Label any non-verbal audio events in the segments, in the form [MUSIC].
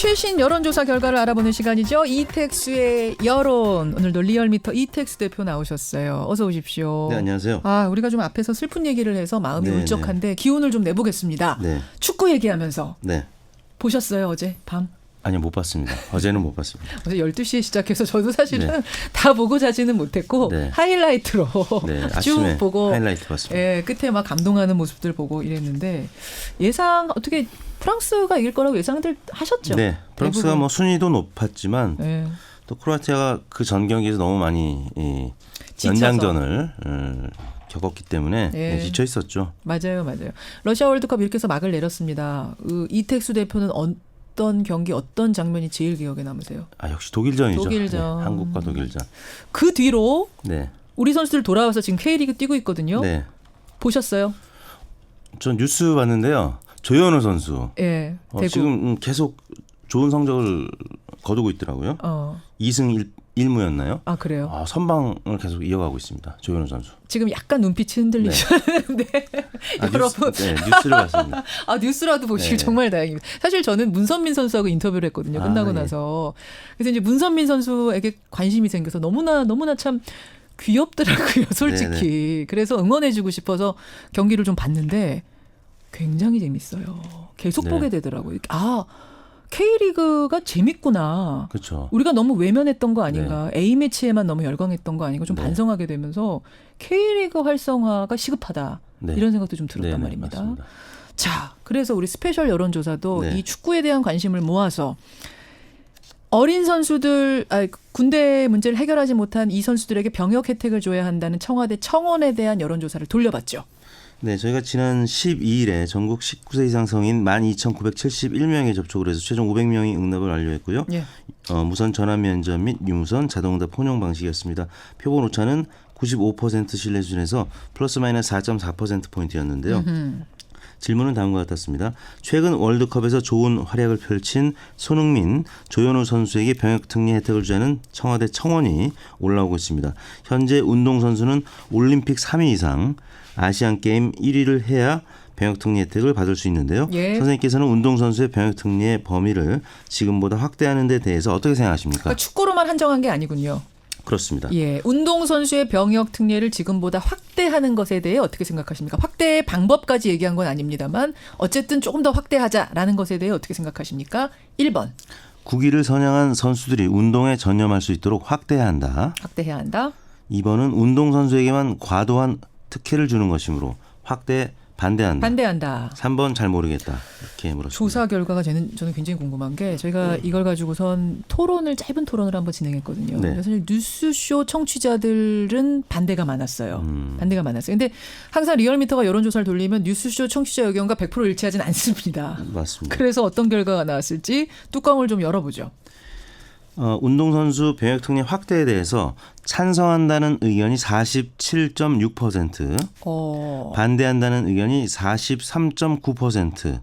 최신 여론조사 결과를 알아보는 시간이죠. 이택수의 여론. 오늘도 리얼미터 이택수 대표 나오셨어요. 어서 오십시오. 네, 안녕하세요. 아, 우리가 좀 앞에서 슬픈 얘기를 해서 마음이 네, 울적한데 기운을 좀 내보겠습니다. 네, 축구 얘기하면서 네. 보셨어요, 어제 밤? 아니요, 못 봤습니다. 어제는 못 봤습니다. [LAUGHS] 어제 12시에 시작해서 저도 사실은 네. [LAUGHS] 다 보고 자지는 못했고 네. 하이라이트로 네, [LAUGHS] 쭉 보고 하이라이트 봤습니다. 예, 끝에 막 감동하는 모습들 보고 이랬는데 예상 어떻게 프랑스가 이길 거라고 예상들 하셨죠? 네, 프랑스가 대부분. 뭐 순위도 높았지만 예. 또 크로아티아가 그 전 경기에서 너무 많이 이. 연장전을 어, 겪었기 때문에 예. 네, 지쳐 있었죠. 맞아요, 맞아요. 러시아 월드컵 이렇게 해서 막을 내렸습니다. 그 이택수 대표는 어떤 경기, 어떤 장면이 제일 기억에 남으세요? 아 역시 독일전이죠. 독일전. 네, 한국과 독일전. 그 뒤로 네, 우리 선수들 돌아와서 지금 K리그 뛰고 있거든요. 네. 보셨어요? 전 뉴스 봤는데요. 조현우 선수 예, 어. 지금 음, 계속 좋은 성적을 거두고 있더라고요. 어, 2승 1, 1무였나요? 아 그래요. 아, 선방을 계속 이어가고 있습니다. 조현우 선수. 지금 약간 눈빛이 흔들리셨는데 [LAUGHS] 아, 여러분 뉴스, 네, 뉴스를 봤습니다. [LAUGHS] 아 뉴스라도 보시길 네. 정말 다행입니다. 사실 저는 문선민 선수하고 인터뷰를 했거든요. 아, 끝나고 예. 나서 그래서 이제 문선민 선수에게 관심이 생겨서 너무나 너무나 참 귀엽더라고요, [LAUGHS] 솔직히. 그래서 응원해주고 싶어서 경기를 좀 봤는데 굉장히 재밌어요. 계속 네. 보게 되더라고요. 아 K리그가 재밌구나. 그렇죠. 우리가 너무 외면했던 거 아닌가. A 매치에만 너무 열광했던 거 아닌가. 좀 네. 반성하게 되면서 K리그 활성화가 시급하다. 네. 이런 생각도 좀 들었단 네, 네, 말입니다. 맞습니다. 자, 그래서 우리 스페셜 여론조사도 네. 이 축구에 대한 관심을 모아서 어린 선수들, 아, 군대 문제를 해결하지 못한 이 선수들에게 병역 혜택을 줘야 한다는 청와대 청원에 대한 여론조사를 돌려봤죠. 네, 저희가 지난 12일에 전국 19세 이상 성인 12,971명에 접촉을 해서 최종 500명이 응답을 완료했고요. 예. 어, 무선 전화 면접 및 유무선 자동응답 혼용 방식이었습니다. 표본 오차는 95% 신뢰 수준에서 플러스 마이너스 4.4% 포인트였는데요. 질문은 다음과 같았습니다. 최근 월드컵에서 좋은 활약을 펼친 손흥민, 조현우 선수에게 병역 특례 혜택을 주자는 청와대 청원이 올라오고 있습니다. 현재 운동 선수는 올림픽 3위 이상, 아시안 게임 1위를 해야 병역 특례 혜택을 받을 수 있는데요. 예. 선생님께서는 운동 선수의 병역 특례 범위를 지금보다 확대하는 데 대해서 어떻게 생각하십니까? 그러니까 축구로만 한정한 게 아니군요. 그렇습니다. 예. 운동 선수의 병역 특례를 지금보다 확대하는 것에 대해 어떻게 생각하십니까? 확대의 방법까지 얘기한 건 아닙니다만 어쨌든 조금 더 확대하자라는 것에 대해 어떻게 생각하십니까? 1번. 국위를 선양한 선수들이 운동에 전념할 수 있도록 확대해야 한다. 확대해야 한다. 2번은 운동 선수에게만 과도한 특혜를 주는 것이므로 확대 반대한다. 반대한다. 3번 잘 모르겠다. 이렇게 물었습니다. 조사 결과가 저는 저는 굉장히 궁금한 게 저희가 이걸 가지고선 토론을 짧은 토론을 한번 진행했거든요. 네. 사실 뉴스쇼 청취자들은 반대가 많았어요. 음. 반대가 많았어요. 근데 항상 리얼미터가 여론조사를 돌리면 뉴스쇼 청취자 의견과 100% 일치하진 않습니다. 맞습니다. 그래서 어떤 결과가 나왔을지 뚜껑을 좀 열어보죠. 어, 운동선수 병역 특례 확대에 대해서 찬성한다는 의견이 47.6%, 어, 반대한다는 의견이 43.9%,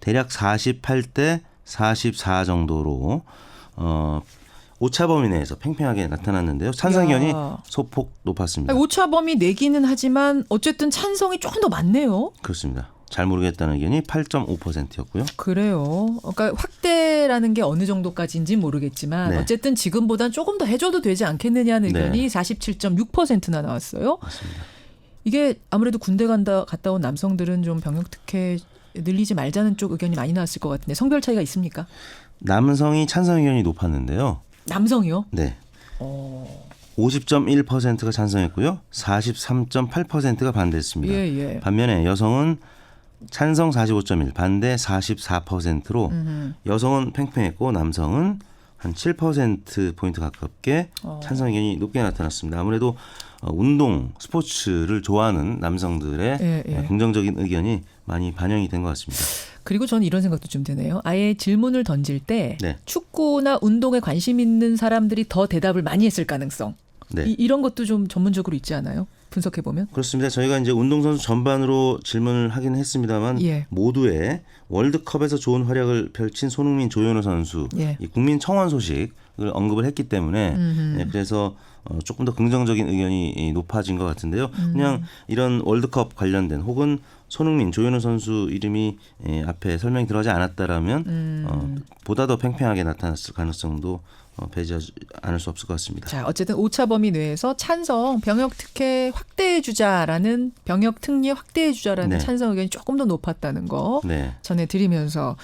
대략 48대 44 정도로 어, 오차 범위 내에서 팽팽하게 나타났는데요. 찬성 의견이 야. 소폭 높았습니다. 아니, 오차 범위 내기는 하지만 어쨌든 찬성이 조금 더 많네요. 그렇습니다. 잘 모르겠다는 의견이 8.5%였고요. 그래요. 그러니까 확대라는 게 어느 정도까지인지 모르겠지만 네. 어쨌든 지금보단 조금 더 해줘도 되지 않겠느냐는 네. 의견이 47.6%나 나왔어요. 맞습니다. 이게 아무래도 군대 간다 갔다 온 남성들은 좀 병역 특혜 늘리지 말자는 쪽 의견이 많이 나왔을 것 같은데 성별 차이가 있습니까? 남성이 찬성 의견이 높았는데요. 남성이요? 네. 어, 50.1%가 찬성했고요. 43.8%가 반대했습니다. 예, 예. 반면에 여성은 찬성 45.1, 반대 44%로 음, 여성은 팽팽했고 남성은 한 7% 포인트 가깝게 어. 찬성 의견이 높게 나타났습니다. 아무래도 어, 운동, 스포츠를 좋아하는 남성들의 예, 예. 긍정적인 의견이 많이 반영이 된 것 같습니다. 그리고 저는 이런 생각도 좀 드네요. 아예 질문을 던질 때 네. 축구나 운동에 관심 있는 사람들이 더 대답을 많이 했을 가능성. 네. 이, 이런 것도 좀 전문적으로 있지 않아요? 분석해 보면. 그렇습니다. 저희가 이제 운동선수 전반으로 질문을 하긴 했습니다만 예. 모두에 월드컵에서 좋은 활약을 펼친 손흥민, 조현우 선수 예. 이 국민 청원 소식 언급을 했기 때문에. 예, 그래서 어, 조금 더 긍정적인 의견이 이, 높아진 것 같은데요. 음. 그냥 이런 월드컵 관련된 혹은 손흥민, 조현우 선수 이름이 예, 앞에 설명이 들어가지 않았다라면 음. 어, 보다 더 팽팽하게 나타났을 가능성도 어, 배제하지 않을 수 없을 것 같습니다. 자, 어쨌든 오차 범위 내에서 찬성 병역 특혜 확대해 주자라는 병역 특례 확대해 주자라는 네. 찬성 의견이 조금 더 높았다는 거 네. 전해드리면서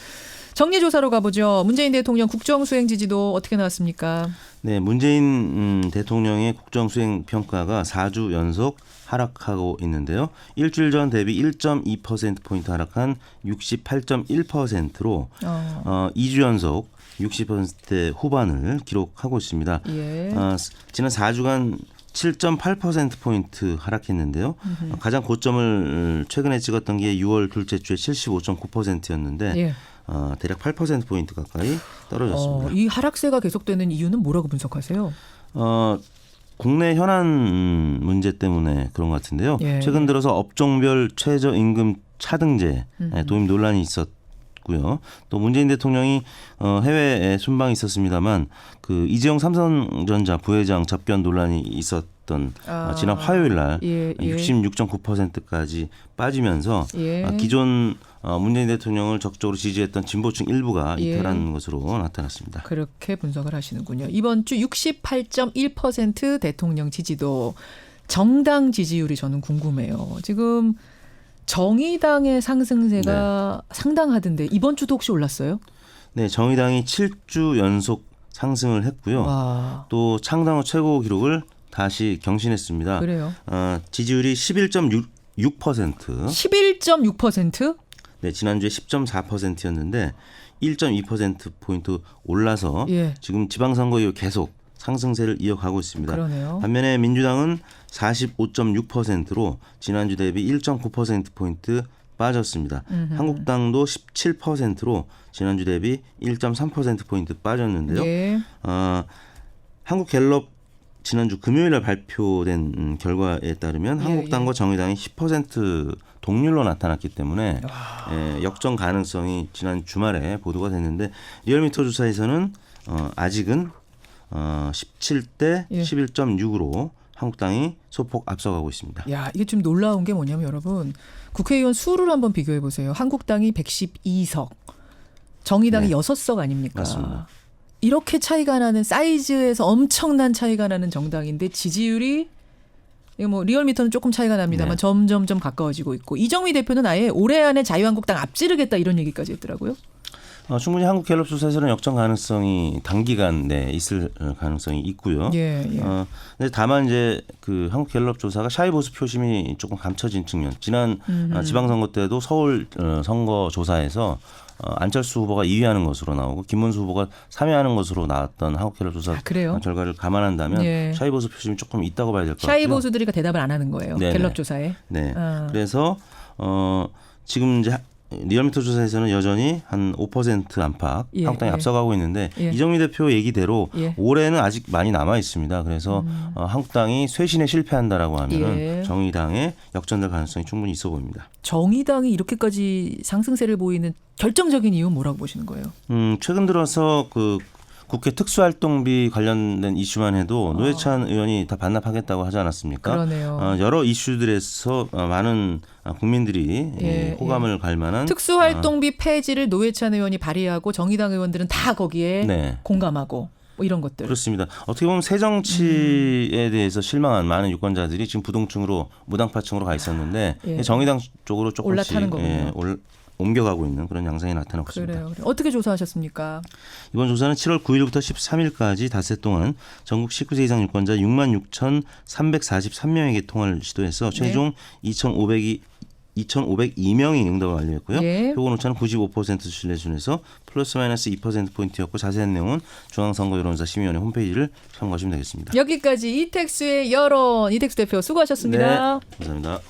정리 조사로 가보죠. 문재인 대통령 국정 수행 지지도 어떻게 나왔습니까? 네, 문재인 음, 대통령의 국정 수행 평가가 4주 연속 하락하고 있는데요. 일주일 전 대비 1.2% 포인트 하락한 68.1%로 어, 어, 2주 연속 60%대 후반을 기록하고 있습니다. 예. 어, 스- 지난 4주간 7.8% 포인트 하락했는데요. 어, 가장 고점을 최근에 찍었던 게 6월 둘째 주에 75.9%였는데 예. 어, 대략 8% 포인트 가까이 떨어졌습니다. 어, 이 하락세가 계속되는 이유는 뭐라고 분석하세요? 어, 국내 현안 음, 문제 때문에 그런 것 같은데요. 예. 최근 들어서 업종별 최저임금 차등제 예, 도입 논란이 있었 고요. 또 문재인 대통령이 어, 해외에 순방이 있었습니다만 그 이재용 삼성전자 부회장 접견 논란이 있었 던 아. 어, 지난 화요일 날 예, 예. 66.9%까지 빠지면서 예. 어, 기존 어, 문재인 대통령을 적극적으로 지지했던 진보층 일부가 예. 이탈한 것으로 나타났습니다. 그렇게 분석을 하시는군요. 이번 주 68.1% 대통령 지지도 정당 지지율이 저는 궁금해요. 지금 정의당의 상승세가 상당하던데 이번 주도 혹시 올랐어요? 네, 정의당이 7주 연속 상승을 했고요. 와, 또 창당 후 최고 기록을 다시 경신했습니다. 그래요. 어, 지지율이 11.6%. 11.6%? 네, 지난주에 10.4%였는데 1.2% 포인트 올라서 예. 지금 지방선거 이후 계속 상승세를 이어가고 있습니다. 그러네요. 반면에 민주당은 45.6%로 지난주 대비 1.9% 포인트 빠졌습니다. 한국당도 17%로 지난주 대비 1.3% 포인트 빠졌는데요. 예. 어, 한국갤럽 지난주 금요일에 발표된 음, 결과에 따르면 예, 한국당과 정의당이 10% 동률로 나타났기 때문에 예, 역전 가능성이 지난 주말에 보도가 됐는데 리얼미터 조사에서는 어, 아직은 어, 17대 예. 11.6으로 한국당이 소폭 앞서가고 있습니다. 야, 이게 좀 놀라운 게 뭐냐면 여러분 국회의원 수를 한번 비교해 보세요. 한국당이 112석, 정의당이 네. 6석 아닙니까? 맞습니다. 이렇게 차이가 나는 사이즈에서 엄청난 차이가 나는 정당인데 지지율이 이거 뭐 리얼미터는 조금 차이가 납니다만 네. 점점점 가까워지고 있고 이정미 대표는 아예 올해 안에 자유한국당 앞지르겠다 이런 얘기까지 했더라고요. 어, 충분히 한국 갤럽 조사에서는 역전 가능성이 단기간 내에 있을 어, 가능성이 있고요. 예, 예. 어, 근데 다만 이제 그 한국 갤럽 조사가 샤이 보수 표심이 조금 감춰진 측면. 지난 어, 지방선거 때도 서울 어, 선거 조사에서 어, 안철수 후보가 2위하는 것으로 나오고 김문수 후보가 3위하는 것으로 나왔던 한국갤럽 조사 아? 결과를 감안한다면 예. 샤이 보수 표심이 조금 있다고 봐야 될 것 같고요. 샤이 보수들이 대답을 안 하는 거예요. 네네. 갤럽 조사에. 네. 아. 그래서 어 지금 이제 하- 리얼미터 조사에서는 여전히 한 5% 안팎 예, 한국당이 예. 앞서가고 있는데 예. 이정미 대표 얘기대로 예. 음. 올해는 아직 많이 남아 있습니다. 그래서 어, 한국당이 쇄신에 실패한다라고 하면은 예. 정의당의 역전될 가능성이 충분히 있어 보입니다. 정의당이 이렇게까지 상승세를 보이는 결정적인 이유 는 뭐라고 보시는 거예요? 음, 최근 들어서 그 국회 특수활동비 관련된 이슈만 해도 노회찬 의원이 다 반납하겠다고 하지 않았습니까? 아. 그러네요. 어, 여러 이슈들에서 어, 많은 어, 국민들이 예, 예, 호감을 갈 만한 특수활동비 폐지를 노회찬 의원이 발의하고 정의당 의원들은 다 거기에 네. 공감하고 뭐 이런 것들. 그렇습니다. 어떻게 보면 새 정치에 대해서 실망한 많은 유권자들이 지금 부동층으로 무당파층으로 가 있었는데 예. 정의당 쪽으로 조금씩 올라타는 거군요. 예, 올, 옮겨가고 있는 그런 양상이 나타나고 있습니다. 그래요. 어떻게 조사하셨습니까? 이번 조사는 7월 9일부터 13일까지 닷새 동안 전국 19세 이상 유권자 6만 6,343명에게 통화를 시도해서 네. 최종 2,500이 2,502명이 응답을 완료했고요. 예. 표본 오차는 95% 신뢰 순에서 플러스 마이너스 2% 포인트였고 자세한 내용은 중앙선거 여론조사 심의위원회 홈페이지를 참고하시면 되겠습니다. 여기까지 이택수의 여론 이택수 대표 수고하셨습니다. 네, 감사합니다.